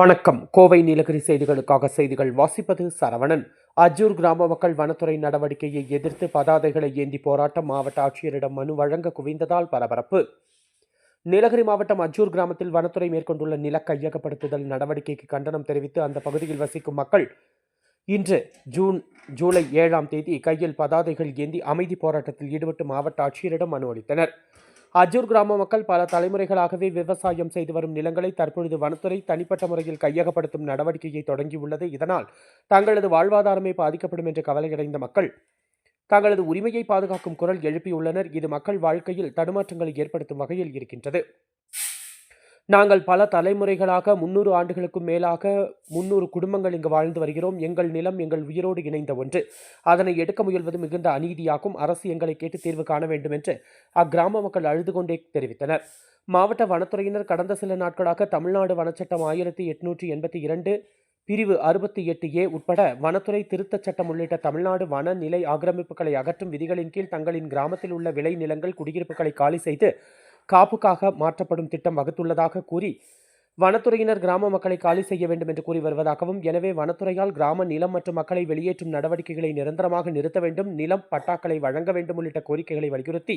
வணக்கம். கோவை நீலகிரி செய்திகளுக்காக செய்திகள் வாசிப்பது சரவணன். அஜூர் கிராம மக்கள் வனத்துறை நடவடிக்கையை எதிர்த்து பதாதைகளை ஏந்தி போராட்டம் மாவட்ட ஆட்சியரிடம் மனு வழங்க குவிந்ததால் பரபரப்பு. நீலகிரி மாவட்டம் அஜூர் கிராமத்தில் வனத்துறை மேற்கொண்டுள்ள நில கையகப்படுத்துதல் நடவடிக்கைக்கு கண்டனம் தெரிவித்து அந்த பகுதியில் வசிக்கும் மக்கள் இன்று ஜூன் ஜூலை ஏழாம் தேதி கையில் பதாதைகள் ஏந்தி அமைதி போராட்டத்தில் ஈடுபட்டு மாவட்ட ஆட்சியரிடம் மனு அளித்தனர். அஜூர் கிராம மக்கள் பல தலைமுறைகளாகவே விவசாயம் செய்து வரும் நிலங்களை தற்பொழுது வனத்துறை தனிப்பட்ட முறையில் கையகப்படுத்தும் நடவடிக்கையை தொடங்கியுள்ளது. இதனால் தங்களது வாழ்வாதாரமே பாதிக்கப்படும் என்று கவலையடைந்த மக்கள் தங்களது உரிமையை பாதுகாக்கும் குரல் எழுப்பியுள்ளனர். இது மக்கள் வாழ்க்கையில் தடுமாற்றங்களை ஏற்படுத்தும் வகையில் இருக்கின்றது. நாங்கள் பல தலைமுறைகளாக முன்னூறு ஆண்டுகளுக்கும் மேலாக முன்னூறு குடும்பங்கள் இங்கு வாழ்ந்து வருகிறோம். எங்கள் நிலம் எங்கள் உயிரோடு இணைந்த ஒன்று. அதனை எடுக்க முயல்வது மிகுந்த அநீதியாகும். அரசு எங்களை கேட்டு தீர்வு காண வேண்டும் என்று அக்கிராம மக்கள் அழுது கொண்டே தெரிவித்தனர். மாவட்ட வனத்துறையினர் கடந்த சில நாட்களாக தமிழ்நாடு வனச்சட்டம் ஆயிரத்தி எட்நூற்றி எண்பத்தி இரண்டு பிரிவு அறுபத்தி எட்டு ஏ உட்பட வனத்துறை திருத்தச் சட்டம் உள்ளிட்ட தமிழ்நாடு வன நிலை ஆக்கிரமிப்புகளை அகற்றும் விதிகளின் கீழ் தங்களின் கிராமத்தில் உள்ள விளை நிலங்கள் குடியிருப்புகளை காலி செய்து காப்புக்காக மாற்றப்படும் திட்டம் வகுத்துள்ளதாக கூறி வனத்துறையினர் கிராம மக்களை காலி செய்ய வேண்டும் என்று கூறி வருவதாகவும் எனவே வனத்துறையால் கிராம நிலம் மற்றும் மக்களை வெளியேற்றும் நடவடிக்கைகளை நிரந்தரமாக நிறுத்த வேண்டும் நிலம் பட்டாக்களை வழங்க வேண்டும் உள்ளிட்ட கோரிக்கைகளை வலியுறுத்தி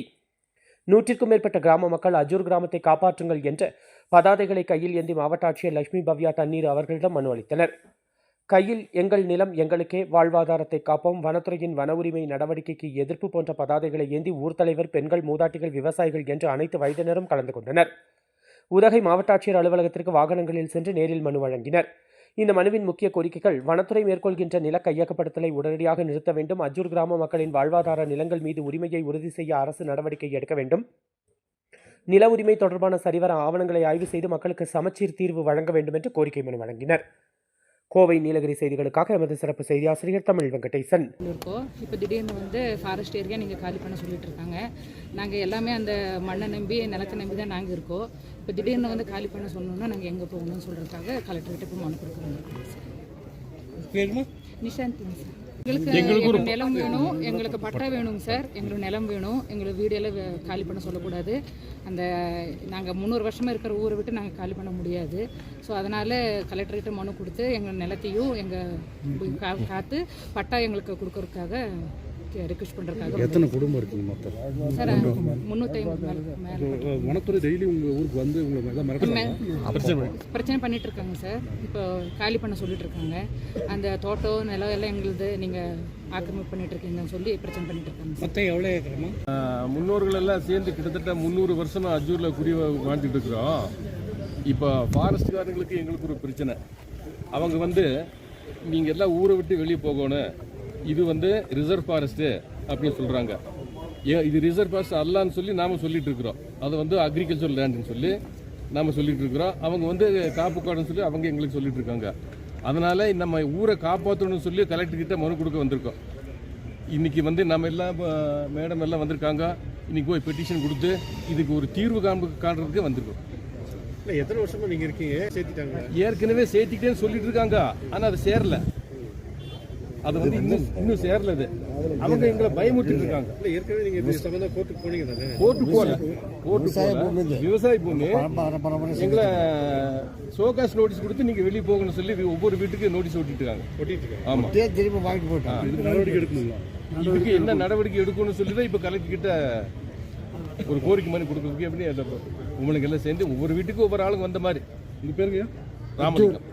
நூற்றிற்கும் மேற்பட்ட கிராம மக்கள் அஜூர் கிராமத்தை காப்பாற்றுங்கள் என்ற பதாதைகளை கையில் ஏந்தி மாவட்ட ஆட்சியர் லட்சுமி பவ்யா தண்ணீர் அவர்களிடம் மனு அளித்தனர். கையில் எங்கள் நிலம் எங்களுக்கே வாழ்வாதாரத்தை காப்போம். வனத்துறையின் வன உரிமை நடவடிக்கைக்கு எதிர்ப்பு போன்ற பதாதைகளை ஏந்தி ஊர் தலைவர் பெண்கள் மூதாட்டிகள் விவசாயிகள் என்று அனைத்து வயதினரும் கலந்து கொண்டனர். உதகை மாவட்ட ஆட்சியர் அலுவலகத்திற்கு வாகனங்களில் சென்று நேரில் மனு வழங்கினர். இந்த மனுவின் முக்கிய கோரிக்கைகள் வனத்துறை மேற்கொள்கின்ற நில கையகப்படுத்தலை உடனடியாக நிறுத்த வேண்டும். அஜூர் கிராம மக்களின் வாழ்வாதார நிலங்கள் மீது உரிமையை உறுதி செய்ய அரசு நடவடிக்கை எடுக்க வேண்டும். நில உரிமை தொடர்பான சரிவர ஆவணங்களை ஆய்வு செய்து மக்களுக்கு சமச்சீர் தீர்வு வழங்க வேண்டும் என்று கோரிக்கை மனு வழங்கினர். கோவை நீலகிரி செய்திகளுக்காக எமது சிறப்பு செய்தி ஆசிரியர் தமிழ் வெங்கடேசன். இருக்கோம் இப்போ திடீர்னு வந்து ஃபாரஸ்ட் ஏரியா நீங்கள் காலி பண்ண சொல்லிட்டு இருக்காங்க. நாங்கள் எல்லாமே அந்த மண்ணை நம்பி நிலத்தை நம்பி தான் நாங்கள் இருக்கோம். இப்போ திடீர்னு வந்து காலி பண்ண சொல்லணும்னா நாங்கள் எங்கே போகணும்னு சொல்கிறதுக்காக கலெக்டர்கிட்ட போய் மனு கொடுக்க எங்களுக்கு எங்களுக்கு நிலம் வேணும். எங்களுக்கு பட்டா வேணுங்க சார். எங்களுக்கு நிலம் வேணும். எங்களுக்கு வீடெல்லாம் காலி பண்ண சொல்லக்கூடாது. அந்த நாங்கள் முந்நூறு வருஷமாக இருக்கிற ஊரை விட்டு நாங்கள் காலி பண்ண முடியாது. ஸோ அதனால் கலெக்டர்கிட்ட மனு கொடுத்து எங்கள் நிலத்தையும் எங்கள் காத்து பட்டா எங்களுக்கு கொடுக்கறதுக்காக ரிக்வெஸ்ட் பண்ணுறதுக்காக எத்தனை குடும்பம் இருக்குங்க மொத்தம்? சார் முந்நூற்றி வனத்துறை டெய்லி உங்கள் ஊருக்கு வந்து உங்களை பிரச்சனை பண்ணிட்டு இருக்காங்க சார். இப்போ காலி பண்ண சொல்லிட்டு இருக்காங்க. அந்த தோட்டம் நிலம் எல்லாம் எங்களுது நீங்கள் ஆக்கிரமிப்பு பண்ணிட்டு இருக்கீங்கன்னு சொல்லி பிரச்சனை பண்ணிட்டு இருக்காங்க மொத்தம் எவ்வளோ ஏக்கரமா? முன்னோர்கள் எல்லாம் சேர்ந்து கிட்டத்தட்ட முந்நூறு வருஷமா அஜூரில் குடி வாழ்ந்துட்டு இருக்கிறோம். இப்போ ஃபாரஸ்ட்காரங்களுக்கு எங்களுக்கு ஒரு பிரச்சனை. அவங்க வந்து நீங்கள் எல்லாம் ஊரை விட்டு வெளியே போகணும். இது வந்து ரிசர்வ் ஃபாரஸ்ட்டு அப்படின்னு சொல்கிறாங்க ஏ இது ரிசர்வ் ஃபாரஸ்ட் அல்லான்னு சொல்லி நாம் சொல்லிட்டு இருக்கிறோம். அது வந்து அக்ரிகல்ச்சர் லேண்டுன்னு சொல்லி நாம் சொல்லிட்டு இருக்கிறோம். அவங்க வந்து காப்பு காடுன்னு சொல்லி அவங்க எங்களுக்கு சொல்லிட்டு இருக்காங்க. அதனால நம்ம ஊரை காப்பாற்றணும்னு சொல்லி கலெக்டர் கிட்ட மனு கொடுக்க வந்திருக்கோம். இன்னைக்கு வந்து நம்ம எல்லாம் மேடம் எல்லாம் வந்திருக்காங்க. இன்னைக்கு போய் பெட்டிஷன் கொடுத்து இதுக்கு ஒரு தீர்வு காண்பு காண்றதுக்கு வந்திருக்கோம். இல்லை எத்தனை வருஷமா நீங்கள் இருக்கீங்க? சேர்த்துட்டாங்க. ஏற்கனவே சேர்த்துக்கிட்டேன்னு சொல்லிட்டு இருக்காங்க. ஆனால் அது சேரல. அது வந்து இன்னும் இன்னும் சேரல அது. அவங்க எங்களை பயமுறுத்திட்டு இருக்காங்க. இல்லை ஏற்கனவே நீங்கள் இது சம்மந்தம் கோர்ட்டுக்கு போனீங்க தானே? கோர்ட்டு போல கோர்ட்டு போல விவசாய பூமி. எங்களை சோகாஸ் நோட்டீஸ் கொடுத்து நீங்க வெளியே போகணும்னு சொல்லி ஒவ்வொரு வீட்டுக்கு நோட்டீஸ் ஓட்டிட்டு இருக்காங்க. இருக்காங்க. ஆமா. திருப்பி வாங்கிட்டு போட்டோம் இதுக்கு நடவடிக்கை எடுக்கணுங்களா இதுக்கு என்ன நடவடிக்கை எடுக்கணும்னு சொல்லி தான் இப்போ கலெக்டர் கிட்ட ஒரு கோரிக்கை மாதிரி கொடுக்கறதுக்கு எப்படி அந்த உங்களுக்கு எல்லாம் சேர்ந்து ஒவ்வொரு வீட்டுக்கும் ஒவ்வொரு ஆளுங்க வந்த மாதிரி. உங்கள் பேருங்க ராமலிங்கம்.